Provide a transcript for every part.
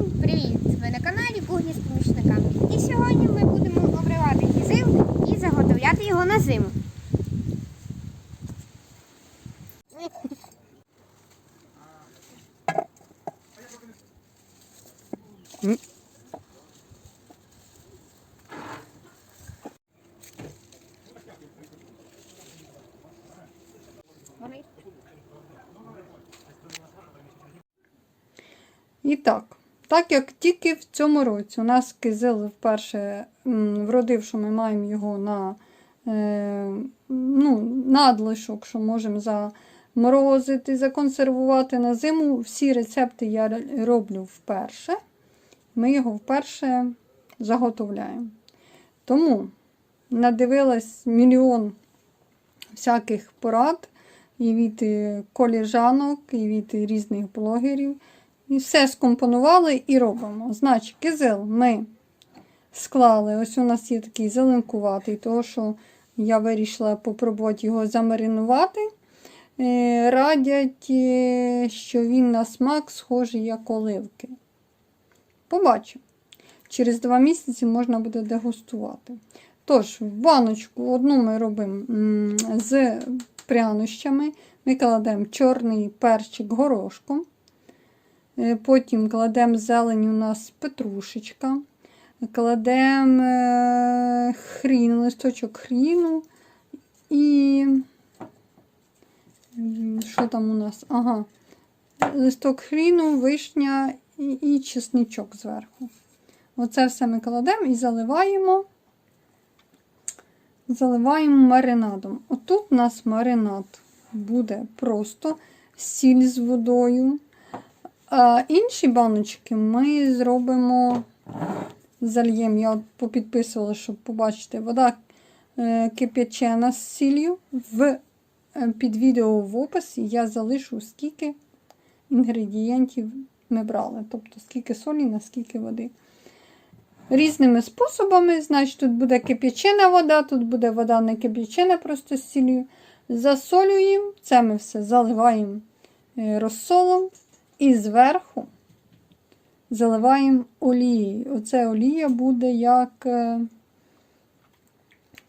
Всім привіт! Ви на каналі Кухня з помічниками. І сьогодні ми будемо обривати кізил і заготовляти його на зиму. І так, так як тільки в цьому році у нас кизил вперше вродив, що ми маємо його на е, ну, надлишок, що можемо заморозити, законсервувати на зиму. Всі рецепти я роблю вперше. Ми його вперше заготовляємо. Тому надивилась мільйон всяких порад і від е, коліжанок, і від різних блогерів. І все скомпонували і робимо. Значить, кизил ми склали. Ось у нас є такий зеленкуватий, тому що я вирішила попробувати його замаринувати. Е, Радять, е, що він на смак схожий як оливки. Побачимо. Через два місяці можна буде дегустувати. Тож, баночку одну ми робимо з прянощами. Ми кладемо чорний перчик горошком. Е, Потім кладемо зелень у нас петрушечка, кладемо е, хрін, листочок хріну і що там у нас? Ага, листок хріну, вишня і, і чесничок зверху. Оце все ми кладемо і заливаємо. Заливаємо маринадом. Отут у нас маринад буде просто сіль з водою. А інші баночки ми зробимо, зальємо. Я попідписувала, щоб побачити, вода е, кип'ячена з сіллю. В, е, під відео в описі я залишу, скільки інгредієнтів ми брали. Тобто, скільки солі, на скільки води. Різними способами, значить, тут буде кип'ячена вода, тут буде вода не кип'ячена, просто з сіллю. Засолюємо, це ми все заливаємо е, розсолом. І зверху заливаємо олією. Оце олія буде як е,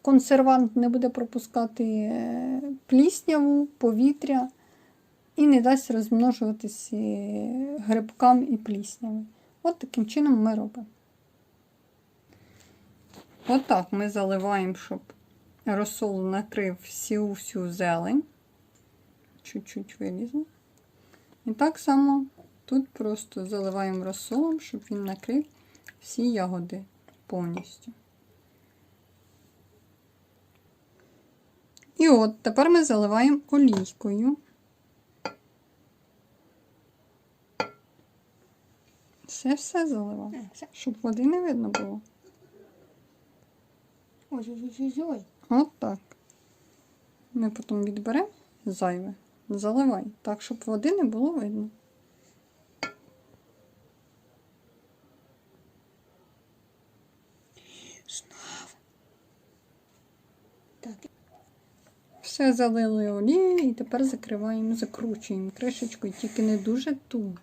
консервант, не буде пропускати е, плісняву, повітря і не дасть розмножуватись е, грибкам і плісняві. От таким чином ми робимо. Отак ми заливаємо, щоб розсол накрив всю всю зелень. Чуть-чуть вилізу. І так само тут просто заливаємо розсолом, щоб він накрив всі ягоди повністю. І от тепер ми заливаємо олійкою. Все-все заливаємо, щоб води не видно було. Ой-ой-ой. От так. Ми потім відберемо зайве. Заливай, так, щоб води не було видно. Так. Все залили олією і тепер закриваємо, закручуємо кришечкою, тільки не дуже туго.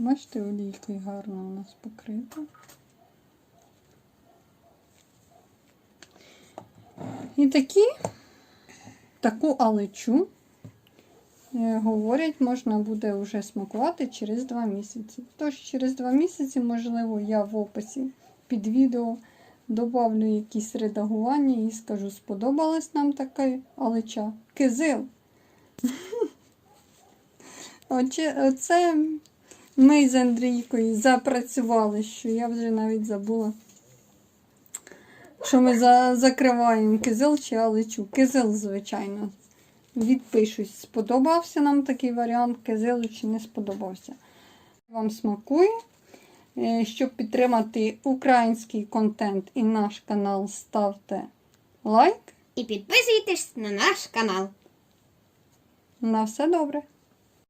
Бачите, олійкою гарно у нас покрито. І такі, таку алечу, е, говорять, можна буде вже смакувати через 2 місяці. Тож через 2 місяці, можливо, я в описі під відео добавлю якісь редагування і скажу, сподобалась нам така алеча. Кизил. Оце ми з Андрійкою запрацювали, що я вже навіть забула. Що ми за, закриваємо кизил чи алечу. Кизил, звичайно. Відпишусь, сподобався нам такий варіант кизилу чи не сподобався. Вам смакує. Е, Щоб підтримати український контент і наш канал, ставте лайк. І підписуйтесь на наш канал. На все добре!